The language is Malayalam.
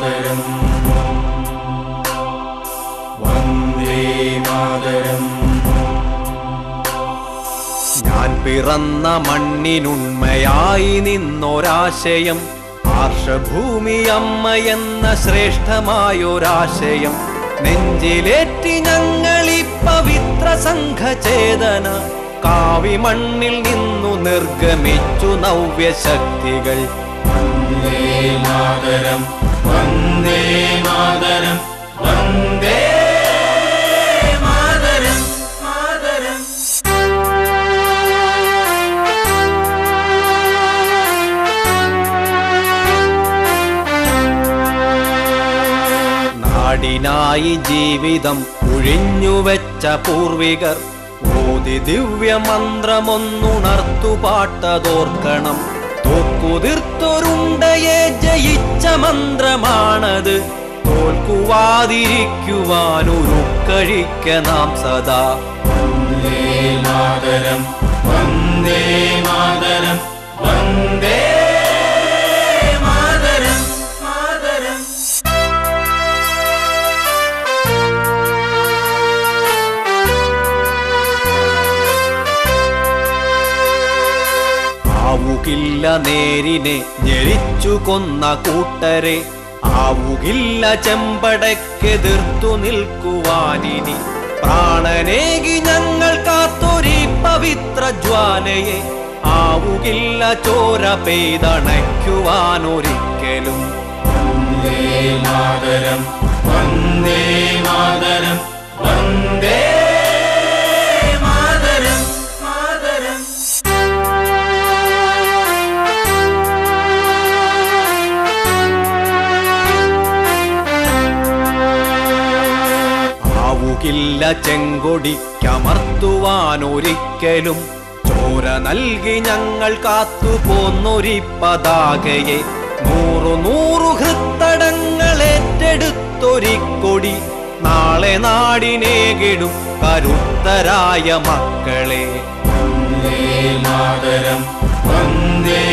मातरम् वन्दे मातरम् ഞാൻ പിറന്ന മണ്ണിനുണ്മയായി നിന്നൊരാശയം. ആർഷഭൂമി അമ്മ എന്ന ശ്രേഷ്ഠമായൊരാശയം. നെഞ്ചിലേറ്റി ഞങ്ങൾ ഈ പവിത്ര സംഘചേതന. കാവി മണ്ണിൽ നിന്നു നിർഗമിച്ചു നവ്യശക്തികൾ. മാതരം. വന്ദേ മാതരം വന്ദേ നാടിനായി ജീവിതം ഒഴിഞ്ഞുവെച്ച പൂർവികർ ഓതി ദിവ്യമന്ത്രമൊന്നുണർത്തു പാട്ടതോർക്കണം. തോക്കുതിർത്തൊരുണ്ടയെ ജയിച്ച മന്ത്രമാണത്. തോൽക്കുവാതിരിക്കുവാനൊരു കഴിക്ക നാം സദാ. ആവുകില്ല നേരിനെ ഞെരിച്ചു കൊന്ന കൂട്ടരെ. ആവുകില്ല ചെമ്പടക്കെതിർത്തു നിൽക്കുവാനിനി. പ്രാണനേകി ഞങ്ങൾ കാത്തൊരി പവിത്ര ജ്വാലയെ. ആവുകില്ല ചോര പെയ്തണയ്ക്കുവാനൊരിക്കലും. വന്ദേ മാതരം വന്ദേ മാതരം വന്ദേ ആവുകില്ല ചെങ്കൊടിക്കമർത്തുവാനൊരിക്കലും ചോര നൽകി ഞങ്ങൾ കാത്തുപോന്നൊരി പതാകയെ. നൂറു നൂറു ഹൃത്തടങ്ങൾ ഏറ്റെടുത്തൊരി കൊടി. നാളെ നാടിനേകിടും കരുത്തരായ മക്കളെ. വന്ദേ മാതരം വന്ദേ